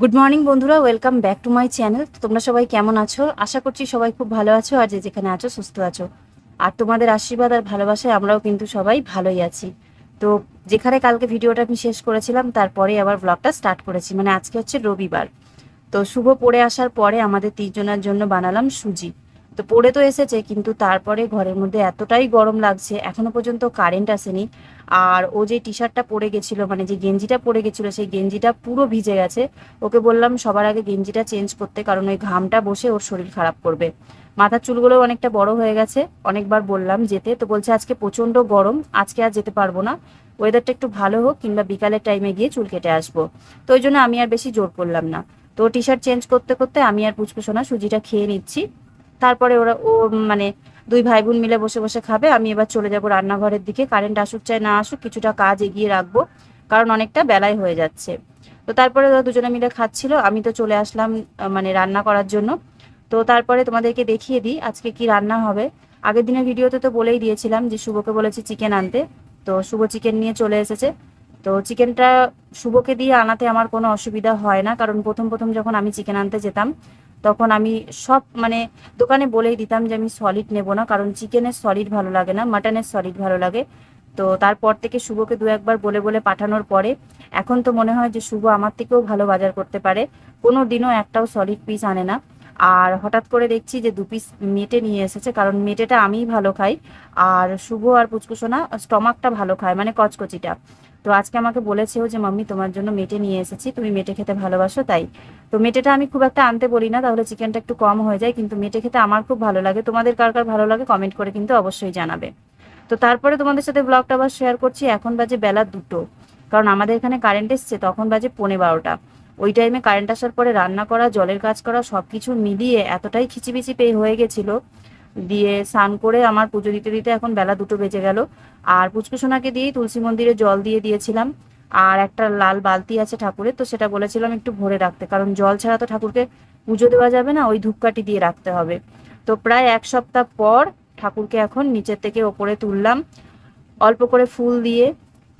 Good morning বন্ধুরা। Welcome back to my channel তোমরা সবাই কেমন আছো? আশা করছি সবাই খুব ভালো আছো আর যে যেখানে আছো, সুস্থ আছো। আর তোমাদের আশীর্বাদ আর ভালোবাসায় আমরাও কিন্তু সবাই ভালোই আছি। তো যেখানে কালকে ভিডিওটা আমি শেষ করেছিলাম, তারপরে আবার ব্লগটা স্টার্ট করেছি। মানে আজকে হচ্ছে রবিবার। তো শুভ পড়ে আসার পরে আমাদের তিনজনের জন্য বানালাম সুজি। তো পড়ে তো এসেছে, কিন্তু তারপরে ঘরের মধ্যে এতটাই গরম লাগছে, এখনও পর্যন্ত কারেন্ট আসেনি। আর ও যে টি শার্টটা পরে গেছিল মানে যে গেঞ্জিটা পরে গেছিল, সেই গেঞ্জিটা পুরো ভিজে গেছে। ওকে বললাম, সবার আগে গেঞ্জিটা চেঞ্জ করতে, কারণ ওই ঘামটা বসে ওর শরীর খারাপ করবে। মাথার চুলগুলোও অনেকটা বড় হয়ে গেছে। অনেকবার বললাম যেতে, তো বলছে, আজকে প্রচণ্ড গরম, আজকে আর যেতে পারব না। ওয়েদারটা একটু ভালো হোক, কিংবা বিকালের টাইমে গিয়ে চুল কেটে আসব। তো ওই জন্য আমি আর বেশি জোর করলাম না। তো টি শার্ট চেঞ্জ করতে করতে আমি আর পুচকুসোনা সুজিটা খেয়ে নিচ্ছি। তারপরে ওরা, ও মানে দুই ভাই বোন মিলে বসে বসে খাবে, আমি এবার চলে যাব রান্নাঘরের দিকে। কারেন্ট আসুক চাই না আসুক, কিছুটা কাজ এগিয়ে রাখব, কারণ অনেকটা বেলায় হয়ে যাচ্ছে। তো তারপরে ওরা দুজনে মিলে খাচ্ছিল, আমি তো চলে আসলাম মানে রান্না করার জন্য। তো তারপরে তোমাদেরকে দেখিয়ে দিই আজকে কি রান্না হবে। আগের দিনের ভিডিওতে তো বলেই দিয়েছিলাম যে শুভকে বলেছি চিকেন আনতে। তো শুভ চিকেন নিয়ে চলে এসেছে। তো চিকেনটা শুভকে দিয়ে আনাতে আমার কোনো অসুবিধা হয় না, কারণ প্রথম প্রথম যখন আমি চিকেন আনতে যেতাম তখন আমি সব মানে দোকানে বলেই দিতাম যে আমি সলিড নেব না, কারণ চিকেনের সলিড ভালো লাগে না মাটনের সলিড ভালো লাগে। তো তারপর থেকে শুভকে দু একবার বলে বলে পাঠানোর পরে, এখন তো মনে হয় যে শুভ আমার থেকেও ভালো বাজার করতে পারে। কোনো দিনও একটাও সলিড পিস আনে না। আর হঠাৎ করে দেখছি যে দু পিস মেটে নিয়ে এসেছে, কারণ মেটেটা আমিই ভালো খাই। আর শুভ আর পুচকুসোনা স্টমাকটা ভালো খায় মানে কচকচিটা। তো আজকে আমাকে বলেছেও যে, মাম্মি, তোমার জন্য মেটে নিয়ে এসেছি। তুমি মেটে খেতে ভালোবাসো, তাই। তো মেটেটা আমি খুব একটা আনতে বলি না, তাহলে চিকেনটা একটু কম হয়ে যায়, কিন্তু মেটে খেতে আমার খুব ভালো লাগে। তোমাদের কার কার ভালো লাগে কমেন্ট করে কিন্তু অবশ্যই জানাবে। তো তারপরে তোমাদের সাথে ব্লগটা আবার শেয়ার করছি। এখন বাজে বেলা দুটো। কারণ আমাদের এখানে কারেন্ট এসছে, তখন বাজে পৌনে বারোটা। ওই টাইমে কারেন্ট আসার পরে রান্না করা, জলের কাজ করা সব কিছু মিলিয়ে এতটাই খিচিবিচি পেয়ে হয়ে গেছিল দিয়ে স্নান করে আমার পুজো দিতে দিতে এখন বেলা দুটো বেজে গেল। আর পুচকু সোনাকে দিয়েই তুলসী মন্দিরে জল দিয়ে দিয়েছিলাম। আর একটা লাল বালতি আছে ঠাকুরের, তো সেটা বলেছিলাম একটু ভরে রাখতে, কারণ জল ছাড়া তো ঠাকুরকে পুজো দেওয়া যাবে না, ওই ধূপকাঠি দিয়ে রাখতে হবে। তো প্রায় এক সপ্তাহ পর ঠাকুরকে এখন নিচের থেকে ওপরে তুললাম, অল্প করে ফুল দিয়ে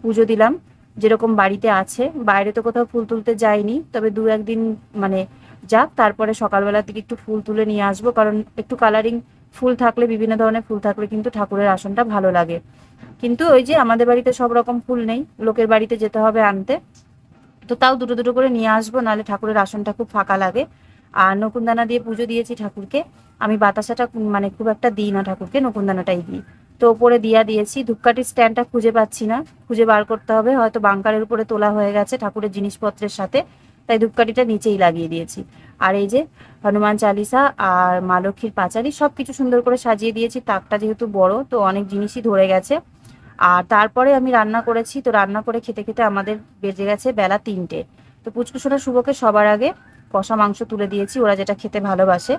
পুজো দিলাম, যেরকম বাড়িতে আছে। বাইরে তো কোথাও ফুল তুলতে যাইনি, তবে দু একদিন মানে যাক, তারপরে সকালবেলা থেকে একটু ফুল তুলে নিয়ে আসব, কারণ একটু কালারিং ফুল থাকলে, বিভিন্ন ধরনের ফুল থাকলে কিন্তু ঠাকুরের আসনটা ভালো লাগে। কিন্তু ওই যে আমাদের বাড়িতে সব রকম ফুল নেই, লোকের বাড়িতে যেতে হবে আনতে। তো তাও দুটো দুটো করে নিয়ে আসব, নাহলে ঠাকুরের আসনটা খুব ফাঁকা লাগে। আর নকুনদানা দিয়ে পুজো দিয়েছি ঠাকুরকে। আমি বাতাসাটা মানে খুব একটা দিই না ঠাকুরকে, নকুনদানাটাই দিই। তো ওপরে দিয়া দিয়েছি ধূপকাঠির স্ট্যান্ডটা খুঁজে পাচ্ছি না। খুঁজে বার করতে হবে, হয়তো বাংকারের উপরে তোলা হয়ে গেছে ঠাকুরের জিনিসপত্রের সাথে। তাই ধূপকাঠিটা নিচেই লাগিয়ে দিয়েছি। আর এই যে হনুমান চালিসা আর মা লক্ষ্মীর পাঁচালি সব কিছু সুন্দর করে সাজিয়ে দিয়েছি। তাকটা যেহেতু বড়, তো অনেক জিনিসই ধরে গেছে। আর তারপরে আমি রান্না করেছি, তো রান্না করে খেতে খেতে আমাদের বেজে গেছে বেলা তিনটে। তো পুচকুসোনা শুভকে সবার আগে কষা মাংস তুলে দিয়েছি, ওরা যেটা খেতে ভালোবাসে।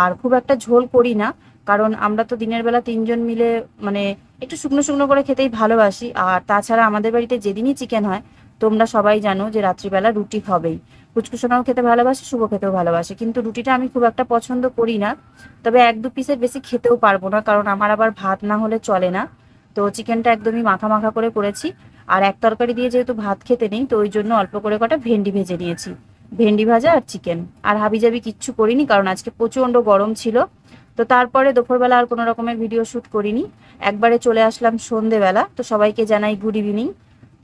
আর খুব একটা ঝোল করি না, কারণ আমরা তো দিনের বেলা তিনজন মিলে মানে একটু শুকনো শুকনো করে খেতেই ভালোবাসি। আর তাছাড়া আমাদের বাড়িতে যেদিনই চিকেন হয় তোমরা সবাই জানো যে রাত্রিবেলা রুটি হবেই কুচকুসোনাও খেতে ভালোবাসে শুভ খেতেও ভালোবাসে। কিন্তু রুটিটা আমি খুব একটা পছন্দ করি না। তবে এক দু পিসের বেশি খেতেও পারব না, কারণ আমার আবার ভাত না হলে চলে না। তো চিকেনটা একদমই মাখা মাখা করে করেছি। আর এক তরকারি দিয়ে যেহেতু ভাত খেতে নেই, তো ওই জন্য অল্প করে কটা ভেন্ডি ভেজে নিয়েছি। ভেন্ডি ভাজা আর চিকেন। আর হাবিজাবি কিচ্ছু করিনি, কারণ আজকে প্রচণ্ড গরম ছিল। তো তারপরে দুপুরবেলা আর কোনো রকমের ভিডিও শ্যুট করিনি। একবারে চলে আসলাম সন্ধেবেলা। তো সবাইকে জানাই গুড ইভিনিং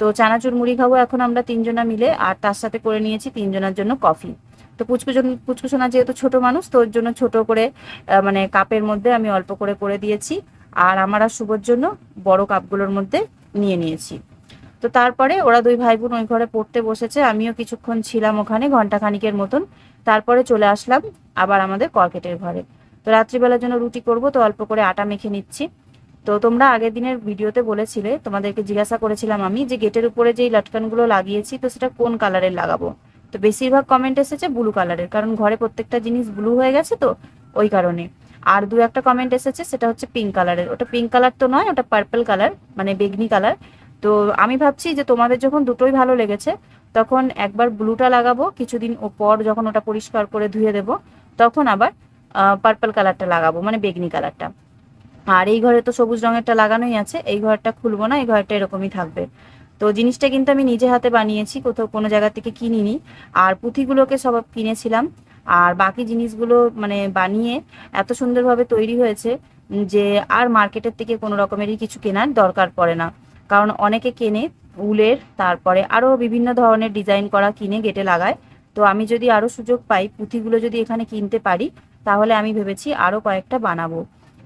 তো চানাচুর মুড়ি খাব এখন আমরা তিনজনা মিলে আর তার সাথে করে নিয়েছি তিনজনের জন্য কফি। তো পুচকুজন, পুচকুসোনা যেহেতু ছোট মানুষ, তো ওর জন্য ছোট করে মানে কাপের মধ্যে আমি অল্প করে করে দিয়েছি। আর আমার আর শুভর জন্য বড় কাপগুলোর মধ্যে নিয়ে নিয়েছি। তো তারপরে ওরা দুই ভাই বোন ওই ঘরে পড়তে বসেছে, আমিও কিছুক্ষণ ছিলাম ওখানে ঘণ্টা খানিকের মতন। তারপরে চলে আসলাম আবার আমাদের কর্কেটের ঘরে। তো রাত্রিবেলার জন্য রুটি করব, তো অল্প করে আটা মেখে নিচ্ছি। তো তোমরা আগের দিনের ভিডিওতে বলেছিলে, তোমাদেরকে জিজ্ঞাসা করেছিলাম আমি যে গেটের উপরে যেই লটকানগুলো লাগিয়েছি, তো সেটা কোন কালারের লাগাবো? তো বেশিরভাগ কমেন্ট এসেছে ব্লু কালারের কারণ ঘরে প্রত্যেকটা জিনিস ব্লু হয়ে গেছে তো ওই কারণে। আর দু একটা কমেন্ট এসেছে, সেটা হচ্ছে পিঙ্ক কালারের ওটা পিঙ্ক কালার তো নয়, ওটা পার্পল কালার মানে বেগনি কালার তো আমি ভাবছি যে তোমাদের যখন দুটোই ভালো লেগেছে, তখন একবার ব্লুটা লাগাবো, কিছুদিন পর যখন ওটা পরিষ্কার করে ধুয়ে দেব, তখন আবার পার্পল কালারটা লাগাবো মানে বেগনি কালারটা আর এই ঘরে তো সবুজ রঙেরটা লাগানোই আছে, এই ঘরটা খুলবো না, এই ঘরটা এরকমই থাকবে। তো জিনিসটা কিন্তু আমি নিজে হাতে বানিয়েছি, কোথাও কোনো জায়গা থেকে কিনিনি। আর পুঁথিগুলোকে সব কিনেছিলাম, আর বাকি জিনিসগুলো মানে বানিয়ে এত সুন্দরভাবে তৈরি হয়েছে যে আর মার্কেটের থেকে কোনো রকমেরই কিছু কেনার দরকার পড়ে না। কারণ অনেকে কেনে উলের, তারপরে আরও বিভিন্ন ধরনের ডিজাইন করা কিনে গেটে লাগায়। তো আমি যদি আরও সুযোগ পাই, পুঁথিগুলো যদি এখানে কিনতে পারি, তাহলে আমি ভেবেছি আরও কয়েকটা বানাবো।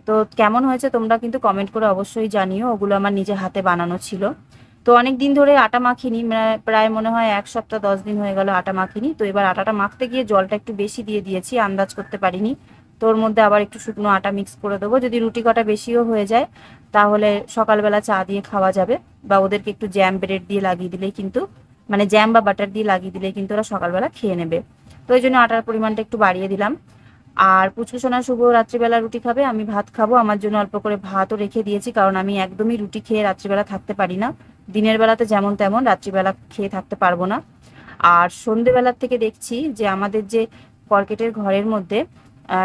তো কেমন হয়েছে তোমরা কিন্তু কমেন্ট করে অবশ্যই জানিও, ওগুলো আমার নিজে হাতে বানানো ছিল। তো অনেক দিন ধরে আটা মাখিনি মানে প্রায় মনে হয় এক সপ্তাহ, দশ দিন হয়ে গেল আটা মাখিনি। তো এবার আটাটা মাখতে গিয়ে জলটা একটু বেশি দিয়ে দিয়েছি, আন্দাজ করতে পারিনি। তো ওর মধ্যে আবার একটু শুকনো আটা মিক্স করে দেবো। যদি রুটি কটা বেশিও হয়ে যায়, তাহলে সকালবেলা চা দিয়ে খাওয়া যাবে। বা ওদেরকে একটু জ্যাম ব্রেড দিয়ে লাগিয়ে দিলেই কিন্তু মানে জ্যাম বা বাটার দিয়ে লাগিয়ে দিলেই কিন্তু ওরা সকালবেলা খেয়ে নেবে। তো ওই জন্য আটার পরিমাণটা একটু বাড়িয়ে দিলাম। আর পুচকুসোনা শুভ রাত্রিবেলা রুটি খাবে, আমি ভাত খাব। আমার জন্য অল্প করে ভাতও রেখে দিয়েছি, কারণ আমি একদমই রুটি খেয়ে রাত্রিবেলা থাকতে পারি না। দিনের বেলাতে যেমন তেমন রাত্রিবেলা খেয়ে থাকতে পারব না। আর সন্ধেবেলার থেকে দেখছি যে আমাদের যে কর্কেটের ঘরের মধ্যে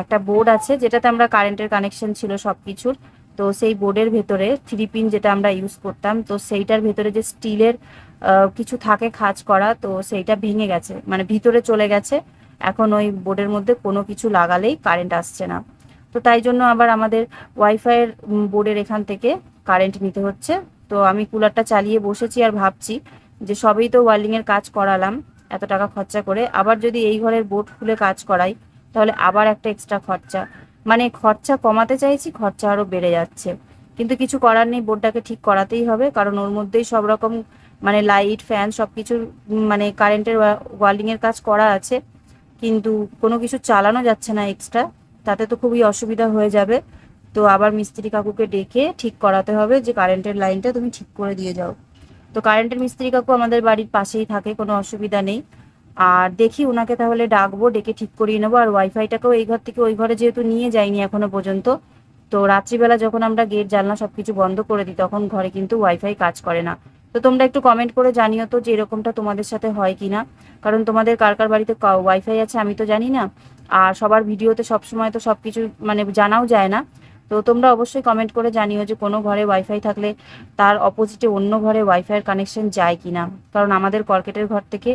একটা বোর্ড আছে, যেটাতে আমরা কারেন্টের কানেকশন ছিল সব কিছুর তো সেই বোর্ডের ভেতরে থ্রি পিন যেটা আমরা ইউজ করতাম, তো সেইটার ভেতরে যে স্টিলের কিছু থাকে খাজ করা, তো সেইটা ভেঙে গেছে মানে ভিতরে চলে গেছে। এখন ওই বোর্ডের মধ্যে কোনো কিছু লাগালেই কারেন্ট আসছে না। তো তাই জন্য আবার আমাদের ওয়াইফাইয়ের বোর্ডের এখান থেকে কারেন্ট নিতে হচ্ছে। তো আমি কুলারটা চালিয়ে বসেছি আর ভাবছি যে সবই তো ওয়ার্লিংয়ের কাজ করালাম, এত টাকা খরচা করে। আবার যদি এই ঘরের বোর্ড খুলে কাজ করাই, তাহলে আবার একটা এক্সট্রা খরচা। মানে খরচা কমাতে চাইছি, খরচা আরও বেড়ে যাচ্ছে। কিন্তু কিছু করার নেই, বোর্ডটাকে ঠিক করাতেই হবে। কারণ ওর মধ্যেই সব রকম মানে লাইট ফ্যান সব কিছুর মানে কারেন্টের ওয়ার্লিংয়ের কাজ করা আছে। কিন্তু কোনো কিছু চালানো যাচ্ছে না এক্সট্রা তাতে তো খুবই অসুবিধা হয়ে যাবে। তো আবার মিস্ত্রি কাকুকে ডেকে ঠিক করাতে হবে যে কারেন্টের লাইনটা তুমি ঠিক করে দিয়ে যাও। তো কারেন্টের মিস্ত্রি কাকু আমাদের বাড়ির পাশেই থাকে, কোনো অসুবিধা নেই। আর দেখি ওনাকে তাহলে ডাকবো, ডেকে ঠিক করিয়ে নেব। আর ওয়াইফাইটাকেও এই ঘর থেকে ওই ঘরে যেহেতু নিয়ে যাইনি এখনও পর্যন্ত, তো রাত্রিবেলা যখন আমরা গেট জানলা সবকিছু বন্ধ করে দিই, তখন ঘরে কিন্তু ওয়াইফাই কাজ করে না। তো তোমরা একটু কমেন্ট করে জানিও তো যে এরকমটা তোমাদের সাথে হয় কিনা। কারণ তোমাদের কার কার বাড়িতে ওয়াইফাই আছে আমি তো জানি না। আর সবার ভিডিওতে সবসময় তো সব কিছু মানে জানাও যায় না। তো তোমরা অবশ্যই কমেন্ট করে জানিও যে কোনো ঘরে ওয়াইফাই থাকলে তার অপোজিটে অন্য ঘরে ওয়াইফাইয়ের কানেকশন যায় কি না কারণ আমাদের কর্কেটের ঘর থেকে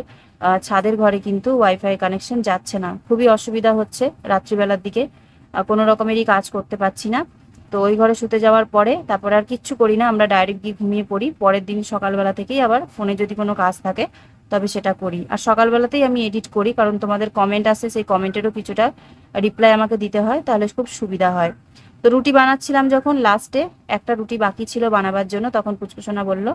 ছাদের ঘরে কিন্তু ওয়াইফাই কানেকশন যাচ্ছে না। খুবই অসুবিধা হচ্ছে রাত্রিবেলার দিকে। কোনো রকমেরই কাজ করতে পারছি না। তো ওই ঘরে শুতে যাওয়ার পরে তারপরে আর কিচ্ছু করি না, আমরা ডাইরেক্ট গিয়ে ঘুমিয়ে পড়ি। পরের দিন সকালবেলা থেকেই আবার ফোনে যদি কোনো কাজ থাকে, তবে সেটা করি। আর সকালবেলাতেই আমি এডিট করি, কারণ তোমাদের কমেন্ট আসে, সেই কমেন্টেরও কিছুটা রিপ্লাই আমাকে দিতে হয়, তাহলে খুব সুবিধা হয়। তো রুটি বানাচ্ছিলাম যখন লাস্টে একটা রুটি বাকি ছিল বানাবার জন্য, তখন পুচকুসোনা বলল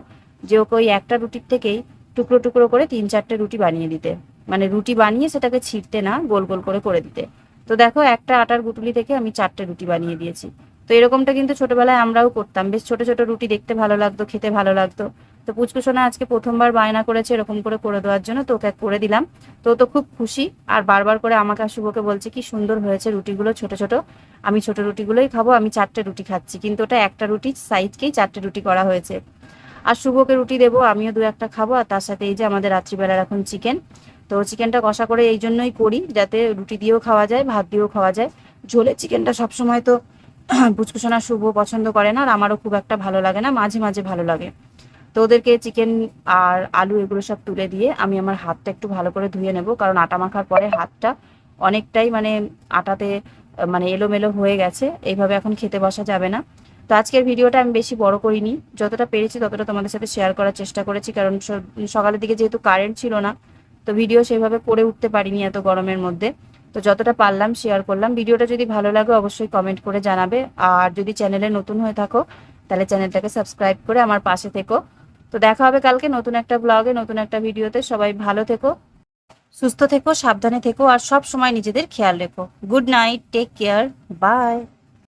যে ওকে ওই একটা রুটির থেকেই টুকরো টুকরো করে তিন চারটে রুটি বানিয়ে দিতে। মানে রুটি বানিয়ে সেটাকে ছিঁড়তে না, গোল গোল করে করে দিতে। তো দেখো একটা আটার গুটুলি থেকে আমি চারটে রুটি বানিয়ে দিয়েছি। তো এরকমটা কিন্তু ছোটবেলায় আমরাও করতাম। বেশ ছোট ছোট রুটি দেখতে ভালো লাগতো, খেতে ভালো লাগতো। তো পুচকুসোনা আজকে প্রথমবার বায়না করেছে এরকম করে করে দেওয়ার জন্য, তো ওকে করে দিলাম। তো তো খুব খুশি, আর বারবার করে আমাকে আর শুভকে বলছে, কি সুন্দর হয়েছে রুটিগুলো, ছোট ছোট। আমি ছোট রুটিগুলোই খাব, আমি চারটে রুটি খাচ্ছি। কিন্তু ওটা একটা রুটি সাইজকেই চারটে রুটি করা হয়েছে। আর শুভকে রুটি দেবো, আমিও দু একটা খাব, আর তার সাথে এই যে আমাদের রাত্রিবেলার এখন চিকেন। তো চিকেনটা কষা করে এই জন্যই করি, যাতে রুটি দিয়েও খাওয়া যায়, ভাত দিয়েও খাওয়া যায়। ঝোলে চিকেনটা সবসময় তো পুচকুসোনা শুভ পছন্দ করে না আর আমারও খুব একটা ভালো লাগে না, মাঝে মাঝে ভালো লাগে। তো ওদেরকে চিকেন আর আলু এগুলো সব তুলে দিয়ে আমি আমার হাতটা একটু ভালো করে ধুয়ে নেব, কারণ আটা মাখার পরে হাতটা অনেকটাই মানে আটাতে মানে এলোমেলো হয়ে গেছে, এইভাবে এখন খেতে বসা যাবে না। তো আজকের ভিডিওটা আমি বেশি বড় করিনি, যতটা পেরেছি ততটা তোমাদের সাথে শেয়ার করার চেষ্টা করেছি, কারণ সকালের দিকে যেহেতু কারেন্ট ছিল না, তো ভিডিও সেভাবে করে উঠতে পারিনি এত গরমের মধ্যে। তো যতটা পারলাম শেয়ার করলাম। ভিডিওটা যদি ভালো লাগে, অবশ্যই কমেন্ট করে জানাবে। আর যদি চ্যানেলে নতুন হয়ে থাকো, তাহলে চ্যানেলটাকে সাবস্ক্রাইব করে আমার পাশে থেকো। তো দেখা হবে কালকে নতুন একটা ব্লগে নতুন একটা ভিডিওতে। সবাই ভালো থেকো, সুস্থ থেকো, সাবধানে থেকো, আর সব সময় নিজেদের খেয়াল রেখো। Good night take care bye